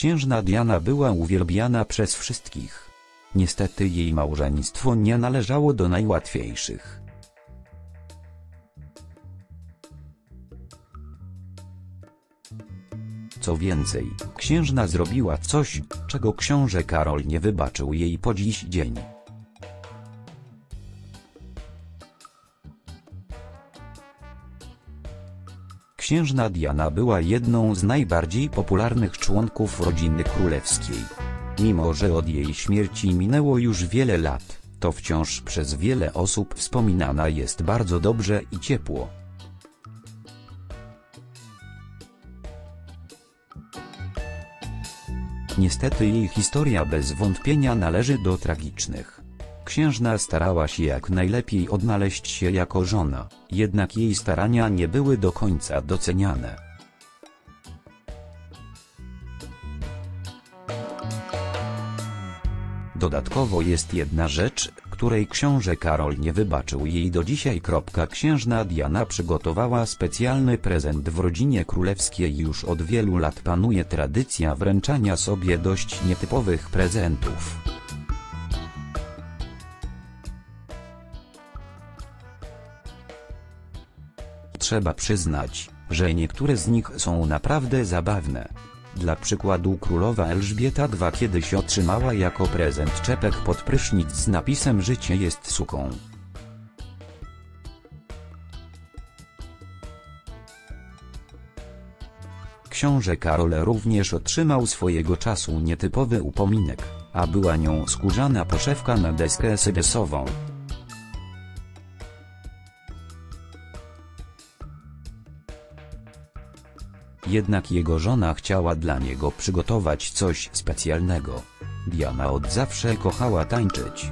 Księżna Diana była uwielbiana przez wszystkich. Niestety jej małżeństwo nie należało do najłatwiejszych. Co więcej, księżna zrobiła coś, czego książę Karol nie wybaczył jej po dziś dzień. Księżna Diana była jedną z najbardziej popularnych członków rodziny królewskiej. Mimo że od jej śmierci minęło już wiele lat, to wciąż przez wiele osób wspominana jest bardzo dobrze i ciepło. Niestety jej historia bez wątpienia należy do tragicznych. Księżna starała się jak najlepiej odnaleźć się jako żona, jednak jej starania nie były do końca doceniane. Dodatkowo jest jedna rzecz, której książę Karol nie wybaczył jej do dzisiaj. Księżna Diana przygotowała specjalny prezent w rodzinie królewskiej już od wielu lat panuje tradycja wręczania sobie dość nietypowych prezentów. Trzeba przyznać, że niektóre z nich są naprawdę zabawne. Dla przykładu królowa Elżbieta II kiedyś otrzymała jako prezent czepek pod prysznic z napisem Życie jest suką. Książę Karol również otrzymał swojego czasu nietypowy upominek, a była nią skórzana poszewka na deskę sedesową. Jednak jego żona chciała dla niego przygotować coś specjalnego. Diana od zawsze kochała tańczyć.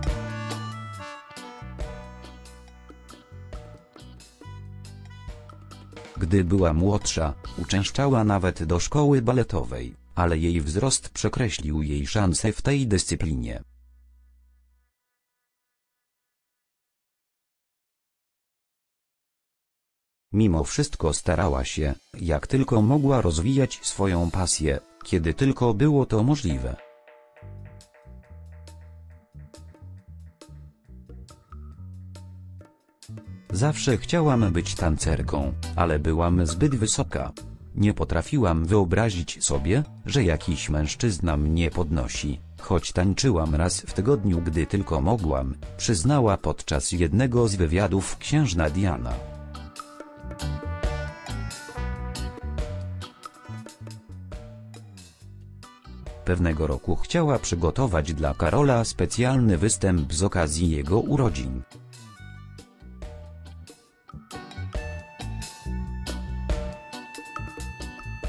Gdy była młodsza, uczęszczała nawet do szkoły baletowej, ale jej wzrost przekreślił jej szanse w tej dyscyplinie. Mimo wszystko starała się, jak tylko mogła rozwijać swoją pasję, kiedy tylko było to możliwe. Zawsze chciałam być tancerką, ale byłam zbyt wysoka. Nie potrafiłam wyobrazić sobie, że jakiś mężczyzna mnie podnosi, choć tańczyłam raz w tygodniu gdy tylko mogłam, przyznała podczas jednego z wywiadów księżna Diana. Pewnego roku chciała przygotować dla Karola specjalny występ z okazji jego urodzin.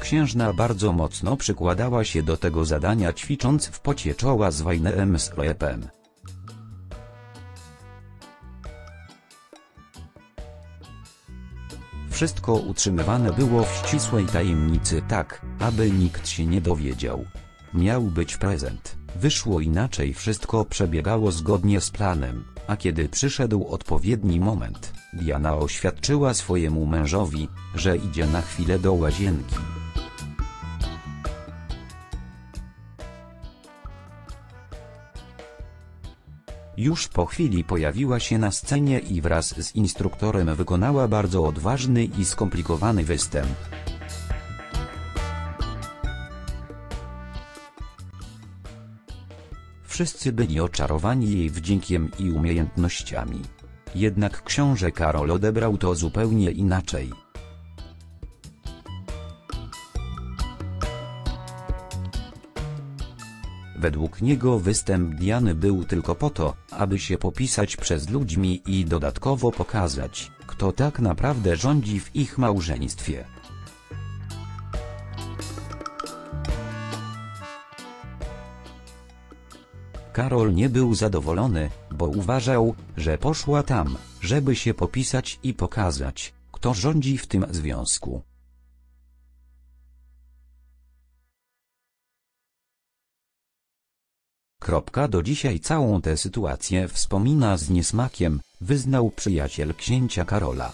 Księżna bardzo mocno przykładała się do tego zadania ćwicząc w pocie czoła z Wajneem Sroepem. Wszystko utrzymywane było w ścisłej tajemnicy tak, aby nikt się nie dowiedział. Miał być prezent, wyszło inaczej wszystko przebiegało zgodnie z planem, a kiedy przyszedł odpowiedni moment, Diana oświadczyła swojemu mężowi, że idzie na chwilę do łazienki. Już po chwili pojawiła się na scenie i wraz z instruktorem wykonała bardzo odważny i skomplikowany występ. Wszyscy byli oczarowani jej wdziękiem i umiejętnościami. Jednak książę Karol odebrał to zupełnie inaczej. Według niego występ Diany był tylko po to, aby się popisać przez ludźmi i dodatkowo pokazać, kto tak naprawdę rządzi w ich małżeństwie. Karol nie był zadowolony, bo uważał, że poszła tam, żeby się popisać i pokazać, kto rządzi w tym związku. Kropka do dzisiaj całą tę sytuację wspomina z niesmakiem, wyznał przyjaciel księcia Karola.